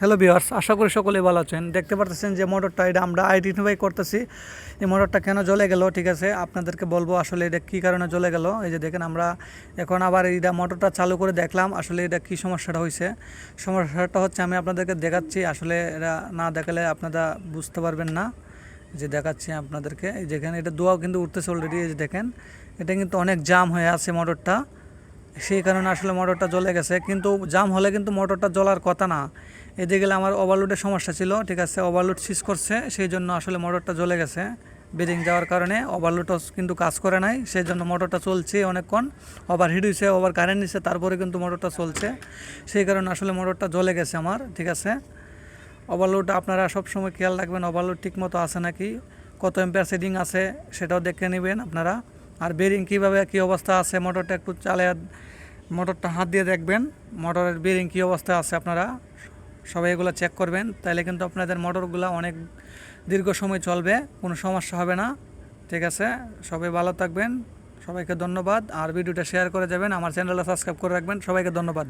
Hello বিয়ার্স আশা করি সকলে ভালো আছেন। দেখতে পারতেছেন যে মোটরটা এটা আমরা আইডেন্টিফাই করতেছি। এই মোটরটা কেন জ্বলে গেল? ঠিক আছে, আপনাদেরকে বলব আসলে এটা কী কারণে জ্বলে গেল। এই যে দেখেন আমরা এখন আবার এটা মোটরটা চালু করে দেখলাম, আসলে এটা কী সমস্যাটা হয়েছে সমস্যাটা হচ্ছে আমি আপনাদেরকে দেখাচ্ছি, আসলে এটা না দেখালে আপনারা বুঝতে পারবেন না। যে দেখাচ্ছি আপনাদেরকে, এই যেখানে এটা দোয়াও কিন্তু উঠতেছে অলরেডি এই যে দেখেন। এটা কিন্তু অনেক জাম হয়ে আছে মোটরটা সেই কারণে আসলে মোটরটা জ্বলে গেছে। কিন্তু জাম হলে কিন্তু মোটরটা জ্বলার কথা না। এদিকে গেলে আমার ওভারলোডের সমস্যা ছিল, ঠিক আছে ওভারলোড সিজ করছে, সেই জন্য আসলে মোটরটা জ্বলে গেছে। বেরিং যাওয়ার কারণে ওভারলোডও কিন্তু কাজ করে নাই, সেই জন্য মোটরটা চলছে অনেকক্ষণ, ওভার হিট হয়েছে ওভার কারেন্ট নিচ্ছে তারপরে কিন্তু মোটরটা চলছে। সেই কারণে আসলে মোটরটা জ্বলে গেছে আমার, ঠিক আছে। ওভারলোড আপনারা সবসময় খেয়াল রাখবেন ওভারলোড ঠিক মতো আছে নাকি, কত এম্পিয়ার সেটিং আছে, সেটাও দেখে নেবেন আপনারা। আর বেরিং কীভাবে কী অবস্থা আছে? মোটরটা একটু চালে মোটরটা হাত দিয়ে দেখবেন। মোটরের বেরিং কী অবস্থা আছে আপনারা? সবাই এগুলো চেক করবেন। তাহলে কিন্তু আপনাদের মোটরগুলো অনেক দীর্ঘ সময় চলবে, কোনো সমস্যা হবে না। ঠিক আছে? সবাই ভালো থাকবেন। সবাইকে ধন্যবাদ। আর ভিডিওটা শেয়ার করে যাবেন। আমার চ্যানেলটা সাবস্ক্রাইব করে রাখবেন। সবাইকে ধন্যবাদ।